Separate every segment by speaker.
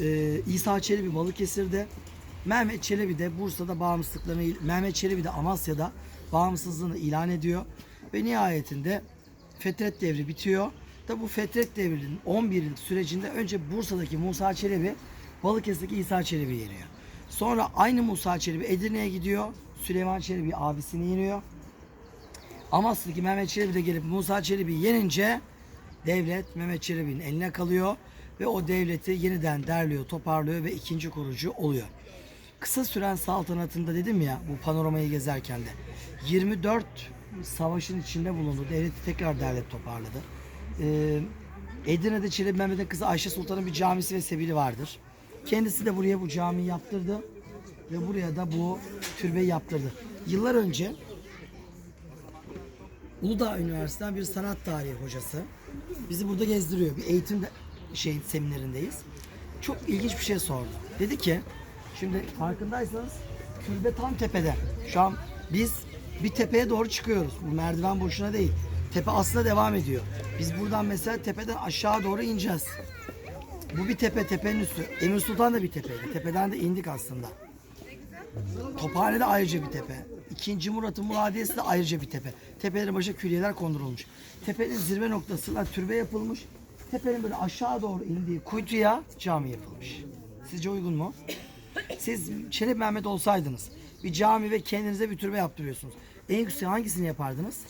Speaker 1: Ee, İsa Çelebi Balıkesir'de, Mehmet Çelebi de Bursa'da bağımsızlıklarını, Mehmet Çelebi de Amasya'da bağımsızlığını ilan ediyor. Ve nihayetinde Fetret devri bitiyor. Da bu Fetret devrinin 11 yıl sürecinde önce Bursa'daki Musa Çelebi Balıkesir'deki İsa Çelebi yeniyor. Sonra aynı Musa Çelebi Edirne'ye gidiyor. Süleyman Çelebi abisini yeniyor. Amasya'daki Mehmet Çelebi de gelip Musa Çelebi'yi yenince devlet Mehmet Çelebi'nin eline kalıyor ve o devleti yeniden derliyor, toparlıyor ve ikinci kurucu oluyor. Kısa süren saltanatında dedim ya bu panoramayı gezerken de 24 savaşın içinde bulundu. Devleti tekrar derlet toparladı. Ee, Edirne'de Çelebi Mehmet'in kızı Ayşe Sultan'ın bir camisi ve sebili vardır. Kendisi de buraya bu camiyi yaptırdı ve buraya da bu türbeyi yaptırdı. Yıllar önce Uludağ Üniversitesi'nden bir sanat tarihi hocası bizi burada gezdiriyor. Bir eğitim de- şey seminerindeyiz. Çok ilginç bir şey sordu. Dedi ki şimdi farkındaysanız türbe tam tepede. Şu an biz bir tepeye doğru çıkıyoruz. Bu merdiven boşuna değil. Tepe aslında devam ediyor. Biz buradan mesela tepeden aşağı doğru ineceğiz. Bu bir tepe, tepenin üstü. Emir Sultan da bir tepeydi. Tepeden de indik aslında. Tophane de ayrıca bir tepe. İkinci Murat'ın Muradiyesi de ayrıca bir tepe. Tepelerin başına külliyeler kondurulmuş. Tepenin zirve noktasına türbe yapılmış. Tepenin böyle aşağı doğru indiği kuytuya cami yapılmış. Sizce uygun mu? Siz Çelebi Mehmet olsaydınız bir cami ve kendinize bir türbe yaptırıyorsunuz. En yüksek hangisini yapardınız?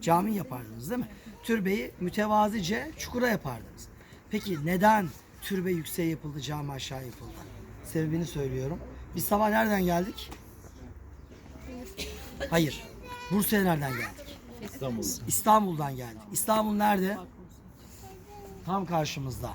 Speaker 1: Cami yapardınız değil mi? Türbeyi mütevazice çukura yapardınız. Peki neden türbe yükseğe yapıldı, cami aşağı yapıldı? Sebebini söylüyorum. Biz sabah nereden geldik? Hayır. Bursa'ya nereden geldik?
Speaker 2: İstanbul.
Speaker 1: İstanbul'dan geldik. İstanbul nerede? Tam karşımızda.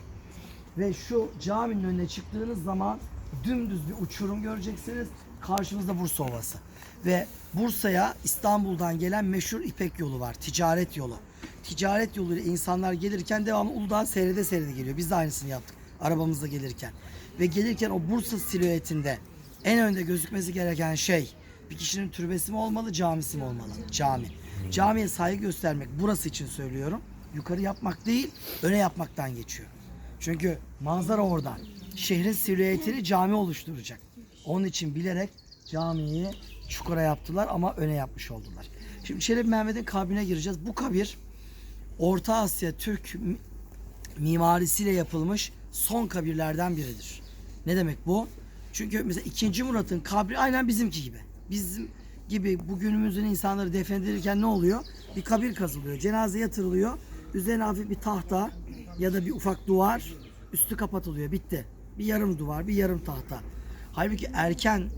Speaker 1: Ve şu caminin önüne çıktığınız zaman dümdüz bir uçurum göreceksiniz. Karşımızda Bursa Ovası. Ve Bursa'ya İstanbul'dan gelen meşhur İpek yolu var. Ticaret yolu. Ticaret yoluyla insanlar gelirken devamlı Uludağ seyrede seyrede geliyor. Biz de aynısını yaptık arabamızla gelirken. Ve gelirken o Bursa silüetinde en önde gözükmesi gereken şey bir kişinin türbesi mi olmalı, camisi mi olmalı? Cami. Camiye saygı göstermek burası için söylüyorum. Yukarı yapmak değil, öne yapmaktan geçiyor. Çünkü manzara oradan. Şehrin silüetini cami oluşturacak. Onun için bilerek camiyi çukura yaptılar ama öne yapmış oldular. Şimdi Çelebi Mehmet'in kabrine gireceğiz. Bu kabir Orta Asya Türk mi- mimarisiyle yapılmış son kabirlerden biridir. Ne demek bu? Çünkü mesela 2. Murat'ın kabri aynen bizimki gibi. Bizim gibi bugünümüzün insanları defnedilirken ne oluyor? Bir kabir kazılıyor, cenaze yatırılıyor. Üzerine hafif bir tahta ya da bir ufak duvar üstü kapatılıyor. Bitti. Bir yarım duvar, bir yarım tahta. Halbuki erken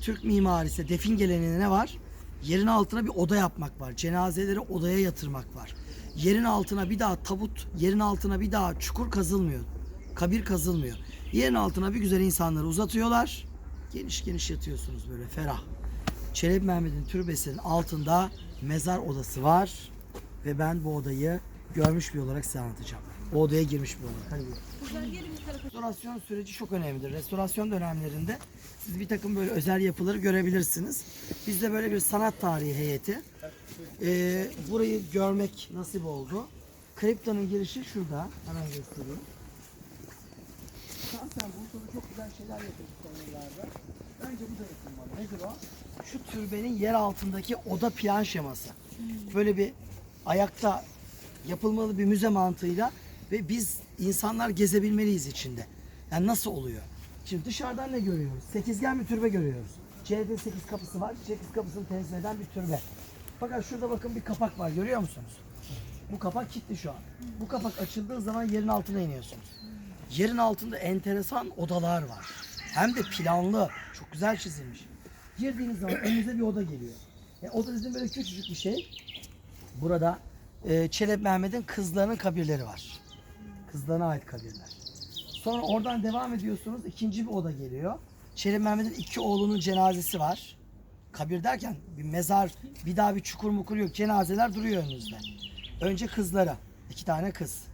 Speaker 1: Türk mimarisi defin geleneğinde ne var? Yerin altına bir oda yapmak var. Cenazeleri odaya yatırmak var. Yerin altına bir daha tabut, yerin altına bir daha çukur kazılmıyor. Kabir kazılmıyor. Yerin altına bir güzel insanları uzatıyorlar. Geniş geniş yatıyorsunuz böyle ferah. Çelebi Mehmet'in türbesinin altında mezar odası var. Ve ben bu odayı görmüş bir olarak size anlatacağım. O odaya girmiş bir olarak. Hadi buyurun. Restorasyon süreci çok önemlidir. Restorasyon dönemlerinde siz bir takım böyle özel yapıları görebilirsiniz. Bizde böyle bir sanat tarihi heyeti. Ee, burayı görmek nasip oldu. Kriptonun girişi şurada. Hemen göstereyim. Şahsen Bursa'da çok güzel şeyler yapılmış son yıllarda. Bence bu da yapılmalı. Nedir o? Şu türbenin yer altındaki oda plan şeması. Böyle bir ayakta yapılmalı bir müze mantığıyla ve biz insanlar gezebilmeliyiz içinde. Yani nasıl oluyor? Şimdi dışarıdan ne görüyoruz? Sekizgen bir türbe görüyoruz. C'de sekiz kapısı var. Sekiz kapısını temsil eden bir türbe. Fakat şurada bakın bir kapak var. Görüyor musunuz? Bu kapak kilitli şu an. Bu kapak açıldığı zaman yerin altına iniyorsunuz. Yerin altında enteresan odalar var. Hem de planlı. Çok güzel çizilmiş. Girdiğiniz zaman önünüze bir oda geliyor. E, oda dediğim böyle küçücük bir şey. Burada e, Çelebi Mehmet'in kızlarının kabirleri var. Kızlarına ait kabirler. Sonra oradan devam ediyorsunuz. ikinci bir oda geliyor. Çelebi Mehmet'in iki oğlunun cenazesi var. Kabir derken bir mezar, bir daha bir çukur mukur yok. Cenazeler duruyor önünüzde. Önce kızlara. iki tane kız.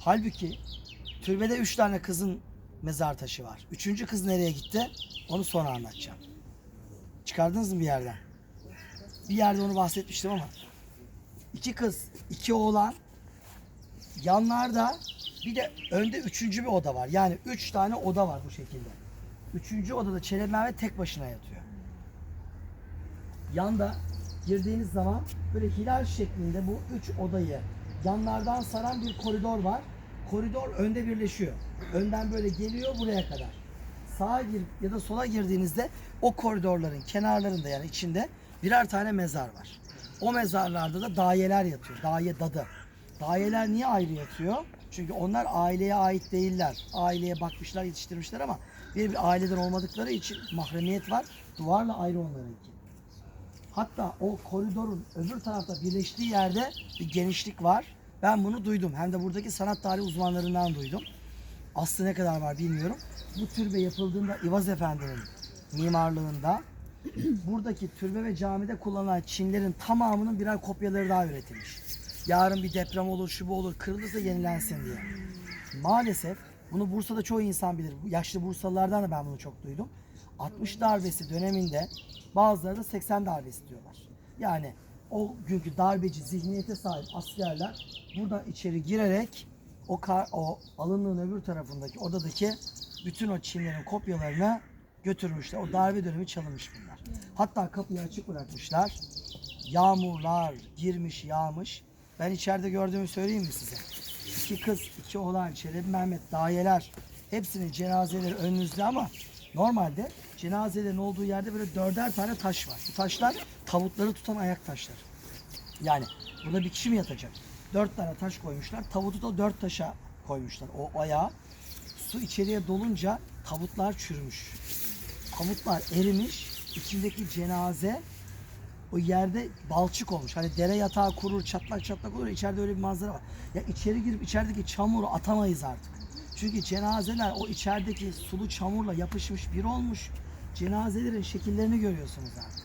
Speaker 1: Halbuki türbede üç tane kızın mezar taşı var. Üçüncü kız nereye gitti? Onu sonra anlatacağım. Çıkardınız mı bir yerden? Bir yerde onu bahsetmiştim ama. İki kız, iki oğlan. Yanlarda Bir de önde üçüncü bir oda var. Yani üç tane oda var bu şekilde. Üçüncü odada Çelebi Mehmet tek başına yatıyor. Yanda girdiğiniz zaman böyle hilal şeklinde bu üç odayı yanlardan saran bir koridor var. Koridor önde birleşiyor. Önden böyle geliyor buraya kadar. Sağa girip ya da sola girdiğinizde o koridorların kenarlarında yani içinde birer tane mezar var. O mezarlarda da dayeler yatıyor. Daye dadı. Dayeler niye ayrı yatıyor? Çünkü onlar aileye ait değiller. Aileye bakmışlar, yetiştirmişler ama bir, bir aileden olmadıkları için mahremiyet var. Duvarla ayrı onlarınki. Hatta o koridorun öbür tarafta birleştiği yerde bir genişlik var. Ben bunu duydum. Hem de buradaki sanat tarihi uzmanlarından duydum. Aslı ne kadar var bilmiyorum. Bu türbe yapıldığında İvaz Efendi'nin mimarlığında buradaki türbe ve camide kullanılan çimlerin tamamının birer kopyaları daha üretilmiş. Yarın bir deprem olur, şu bu olur, kırılırsa yenilensin diye. Maalesef bunu Bursa'da çoğu insan bilir. Yaşlı Bursalılardan da ben bunu çok duydum. 60 darbesi döneminde bazıları da 80 darbesi diyorlar. Yani o günkü darbeci zihniyete sahip askerler buradan içeri girerek o, kar, o alınlığın öbür tarafındaki odadaki bütün o çimlerin kopyalarını götürmüşler. O darbe dönemi çalınmış bunlar. Hatta kapıyı açık bırakmışlar. Yağmurlar girmiş yağmış. Ben içeride gördüğümü söyleyeyim mi size? İki kız, iki oğlan, Çelebi Mehmet, dayeler hepsinin cenazeleri önünüzde ama normalde cenazelerin olduğu yerde böyle dörder tane taş var. Bu taşlar tavutları tutan ayak taşları. Yani burada bir kişi mi yatacak? Dört tane taş koymuşlar. Tavutu da dört taşa koymuşlar. O ayağa su içeriye dolunca tavutlar çürümüş. Tavutlar erimiş. İçindeki cenaze o yerde balçık olmuş. Hani dere yatağı kurur, çatlak çatlak olur. İçeride öyle bir manzara var. Ya içeri girip içerideki çamuru atamayız artık. Çünkü cenazeler o içerideki sulu çamurla yapışmış bir olmuş. Cenazelerin şekillerini görüyorsunuz artık.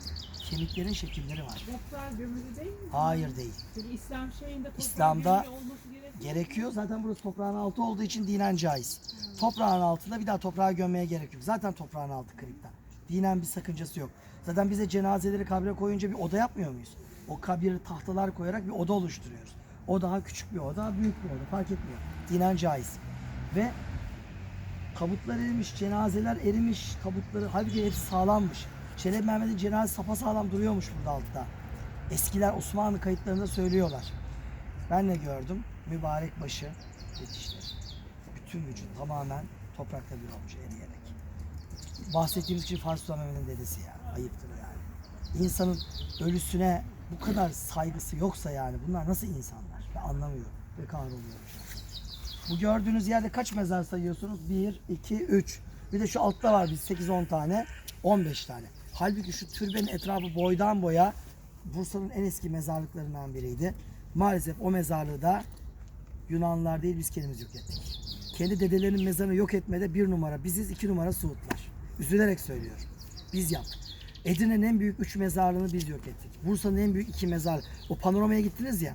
Speaker 1: Kemiklerin şekilleri var.
Speaker 2: Toprağa gömülü değil mi?
Speaker 1: Hayır değil.
Speaker 2: Çünkü İslam şeyinde
Speaker 1: İslam'da
Speaker 2: gerekiyor.
Speaker 1: Gerekiyor. Zaten burası toprağın altı olduğu için dinen caiz. Toprağın altında bir daha toprağa gömmeye gerek yok. Zaten toprağın altı kırıkta. Dinen bir sakıncası yok. Zaten bize cenazeleri kabre koyunca bir oda yapmıyor muyuz? O kabir tahtalar koyarak bir oda oluşturuyoruz. O daha küçük bir oda, büyük bir oda fark etmiyor. Dinen caiz. Ve tabutlar erimiş, cenazeler erimiş, tabutları halbuki hepsi sağlammış. Çelebi Mehmet'in cenazesi sapasağlam duruyormuş burada altta. Eskiler Osmanlı kayıtlarında söylüyorlar. Ben de gördüm. Mübarek başı dişleri. Bütün vücut tamamen toprakla bir olmuş eriyerek. Bahsettiğimiz kişi Fatih Sultan Mehmet'in dedesi yani. Ayıptır yani. İnsanın ölüsüne bu kadar saygısı yoksa yani bunlar nasıl insanlar? Ben anlamıyorum ve kahroluyorum. Bu gördüğünüz yerde kaç mezar sayıyorsunuz? 1, 2, 3. Bir de şu altta var biz 8-10 tane, 15 tane. Halbuki şu türbenin etrafı boydan boya Bursa'nın en eski mezarlıklarından biriydi. Maalesef o mezarlığı da Yunanlılar değil biz kendimiz yok ettik. Kendi dedelerinin mezarını yok etmede bir numara biziz, iki numara Suudlar. Üzülerek söylüyorum. Biz yaptık. Edirne'nin en büyük üç mezarlığını biz yok ettik. Bursa'nın en büyük iki mezar. O panoramaya gittiniz ya.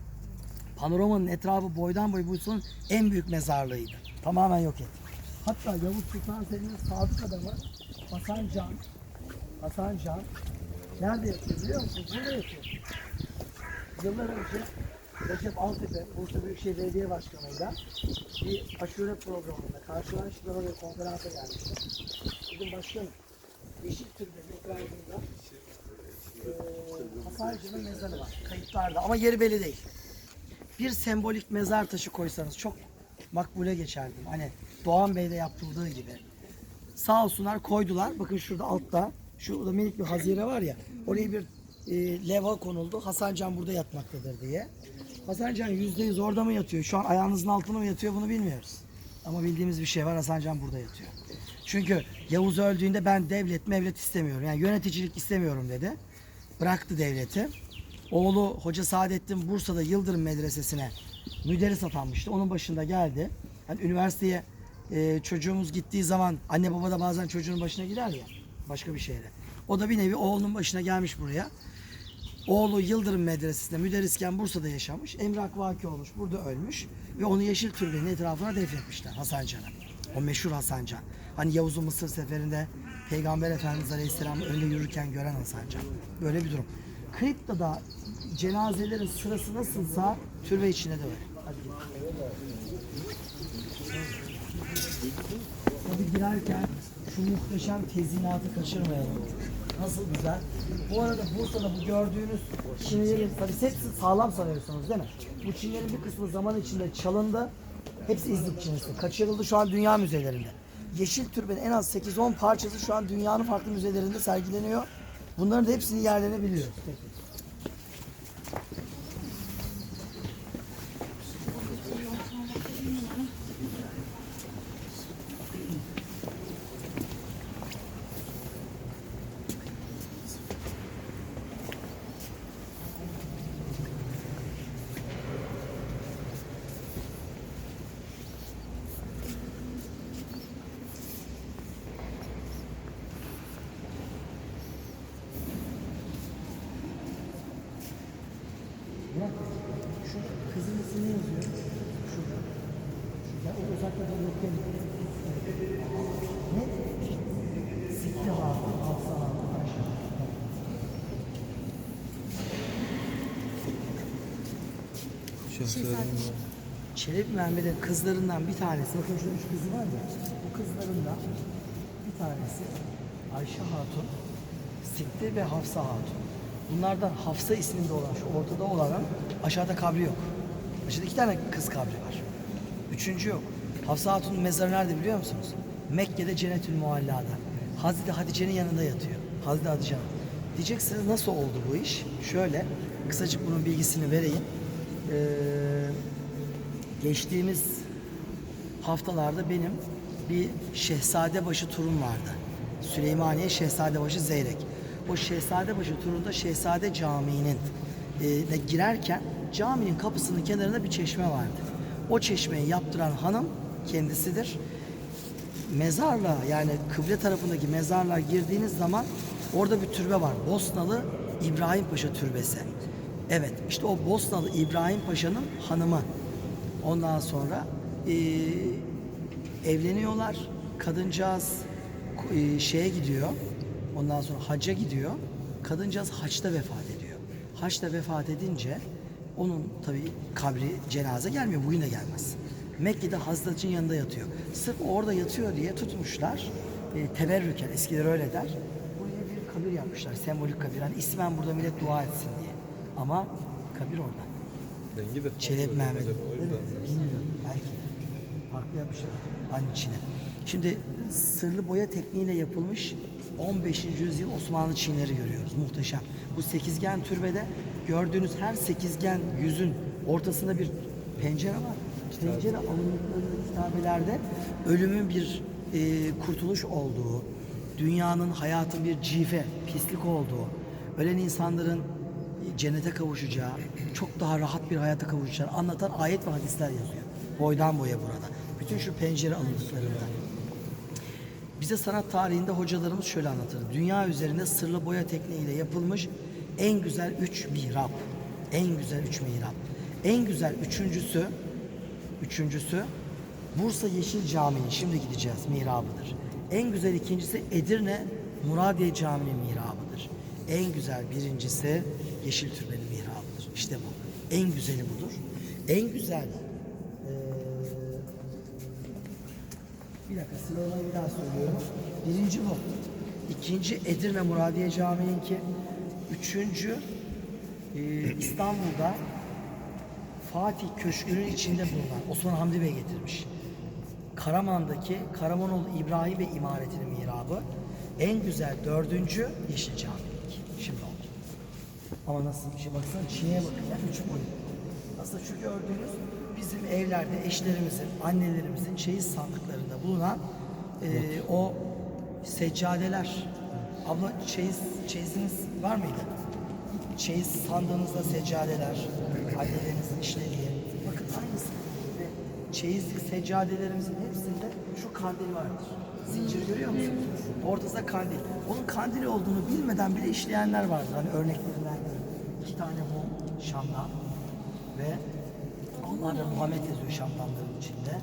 Speaker 1: Panoramanın etrafı boydan boy Bursa'nın en büyük mezarlığıydı. Tamamen yok ettik. Hatta Yavuz Sultan Selim'in sadık adamı Hasan Can. Hasan Can. Nerede yatıyor biliyor musun? Burada yatıyor. Yıllar önce Recep Altepe, Bursa Büyükşehir Belediye Başkanı'yla bir aşure programında karşılaştılar ve konferansa gelmişler. Bugün başkanım, Yeşil Türbe'nin etrafında eee Hasan Can'ın mezarı var. Kayıtlarda ama yeri belli değil. Bir sembolik mezar taşı koysanız çok makbule geçerdim. Hani Doğan Bey'de yapıldığı gibi. Sağ olsunlar koydular. Bakın şurada altta şurada minik bir hazire var ya. Oraya bir e, levha konuldu. Hasan Can burada yatmaktadır diye. Hasan Can yüzde yüz orada mı yatıyor? Şu an ayağınızın altına mı yatıyor bunu bilmiyoruz. Ama bildiğimiz bir şey var. Hasan Can burada yatıyor. Çünkü Yavuz öldüğünde ben devlet mevlet istemiyorum. Yani yöneticilik istemiyorum dedi. Bıraktı devleti. Oğlu Hoca Saadettin Bursa'da Yıldırım Medresesi'ne müderris atanmıştı. Onun başında geldi. Hani üniversiteye e, çocuğumuz gittiği zaman anne baba da bazen çocuğun başına gider ya başka bir şehre. O da bir nevi oğlunun başına gelmiş buraya. Oğlu Yıldırım Medresesi'nde müderrisken Bursa'da yaşamış. Emrak vaki olmuş. Burada ölmüş. Ve onu Yeşil Türbe'nin etrafına defnetmişler Hasan Can'a. O meşhur Hasan Can. Hani Yavuz'un Mısır seferinde Peygamber Efendimiz Aleyhisselam'ı önde yürürken gören Hasan Can. Böyle bir durum. Kripto'da cenazelerin sırası nasılsa türbe içinde de öyle. Hadi gel. Tabii girerken şu muhteşem tezinatı kaçırmayalım. Nasıl güzel. Bu arada Bursa'da bu gördüğünüz çinlerin, tabii hepsi sağlam sanıyorsunuz değil mi? Bu çinlerin bir kısmı zaman içinde çalındı. Hepsi İznik çinisi. Kaçırıldı şu an dünya müzelerinde. Yeşil türbenin en az 8-10 parçası şu an dünyanın farklı müzelerinde sergileniyor. Bunların da hepsinin yerlerini biliyoruz. Peki. Bırak. Şu kızın ismi ne yazıyor? Şurada. Ya o uzakta da yok değil. Ne? Sitti Hatun, Hafsa Hatun, Ayşe. Çelebi Mehmet'in kızlarından bir tanesi, bakın şurada üç kızı var ya, bu kızlarından bir tanesi Ayşe Hatun, Sitti ve Hafsa Hatun. Bunlardan Hafsa isminde olan, şu ortada olanın aşağıda kabri yok. Aşağıda iki tane kız kabri var. Üçüncü yok. Hafsa Hatun'un mezarı nerede biliyor musunuz? Mekke'de Cennetül Mualla'da. Hazreti Hatice'nin yanında yatıyor. Hazreti Hatice. Diyeceksiniz nasıl oldu bu iş? Şöyle, kısacık bunun bilgisini vereyim. Ee, geçtiğimiz haftalarda benim bir Şehzadebaşı turum vardı. Süleymaniye Şehzadebaşı Zeyrek. O Şehzadebaşı turunda Şehzade Camii'nin e, girerken caminin kapısının kenarında bir çeşme vardı. O çeşmeyi yaptıran hanım kendisidir. Mezarla yani kıble tarafındaki mezarlığa girdiğiniz zaman orada bir türbe var. Bosnalı İbrahim Paşa türbesi. Evet işte o Bosnalı İbrahim Paşa'nın hanımı. Ondan sonra e, evleniyorlar. Kadıncağız e, şeye gidiyor. Ondan sonra hacca gidiyor. Kadıncağız haçta vefat ediyor. Haçta vefat edince onun tabi kabri cenaze gelmiyor. Bugün de gelmez. Mekke'de Hazret'in yanında yatıyor. Sırf orada yatıyor diye tutmuşlar. E, teberrüken eskiler öyle der. Buraya bir kabir yapmışlar. Sembolik kabir. Hani ismen burada millet dua etsin diye. Ama kabir orada.
Speaker 3: Rengi de.
Speaker 1: Çelebi Mehmet. Bilmiyorum. Belki. Farklı yapmışlar. Aynı içine. Şimdi sırlı boya tekniğiyle yapılmış 15. yüzyıl Osmanlı çinleri görüyoruz. Muhteşem. Bu sekizgen türbede gördüğünüz her sekizgen yüzün ortasında bir pencere var. Pencere alınlıklarındaki kitabelerde ölümün bir e, kurtuluş olduğu, dünyanın, hayatın bir cife, pislik olduğu, ölen insanların cennete kavuşacağı, çok daha rahat bir hayata kavuşacağını anlatan ayet ve hadisler yazıyor. Boydan boya burada. Bütün şu pencere alıntılarında. Bize sanat tarihinde hocalarımız şöyle anlatır. Dünya üzerinde sırlı boya tekniğiyle yapılmış en güzel üç mihrap. En güzel üç mihrap. En güzel üçüncüsü, üçüncüsü Bursa Yeşil Camii'nin şimdi gideceğiz mihrabıdır. En güzel ikincisi Edirne Muradiye Camii'nin mihrabıdır. En güzel birincisi Yeşil Türbe'nin mihrabıdır. İşte bu. En güzeli budur. En güzel eee bir dakika sıralamayı bir daha söylüyorum. Birinci bu. İkinci Edirne Muradiye Camii'ninki. Üçüncü e, İstanbul'da Fatih Köşkü'nün içinde bulunan Osman Hamdi Bey getirmiş. Karaman'daki Karamanoğlu İbrahim Bey imaretinin mihrabı. En güzel dördüncü Yeşil Camii'ninki. Ama nasıl bir şey baksana Çin'e bakın ya üç boyut. Aslında şu gördüğünüz bizim evlerde eşlerimizin, annelerimizin çeyiz sandıklarında bulunan e, o seccadeler. Abla çeyiz, çeyiziniz var mıydı? Çeyiz sandığınızda seccadeler, annelerinizin işlediği. Bakın aynısı. Ve çeyizlik seccadelerimizin hepsinde şu kandil vardır. Zinciri görüyor musunuz? Ortasında kandil. Onun kandil olduğunu bilmeden bile işleyenler vardır. Hani örneklerinden iki tane mum şamdan ve onlarla Muhammed yazıyor şamdanların içinde.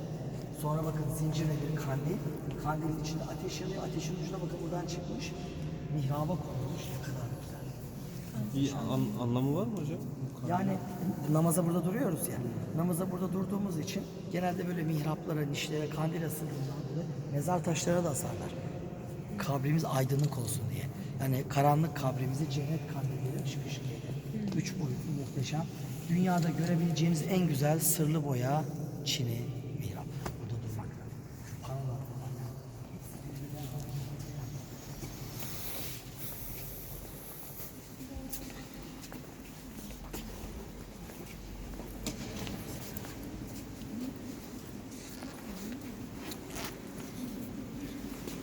Speaker 1: Sonra bakın zincirle bir kandil. Kandilin içinde ateş yanıyor. Ateşin ucuna bakın buradan çıkmış. Mihraba konulmuş. Ne kadar güzel.
Speaker 3: Bir an- anlamı var mı hocam?
Speaker 1: Yani namaza burada duruyoruz ya. Namaza burada durduğumuz için genelde böyle mihraplara, nişlere, kandil asıldığından dolayı mezar taşlara da asarlar. Kabrimiz aydınlık olsun diye. Yani karanlık kabrimizi cennet kandiliyle ışık ışık. Üç boyutlu muhteşem. Dünyada görebileceğimiz en güzel sırlı boya çini mihrap. Burada durmakta. Şu panolar falan ya.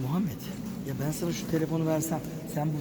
Speaker 1: Muhammed ya ben sana şu telefonu versem sen bu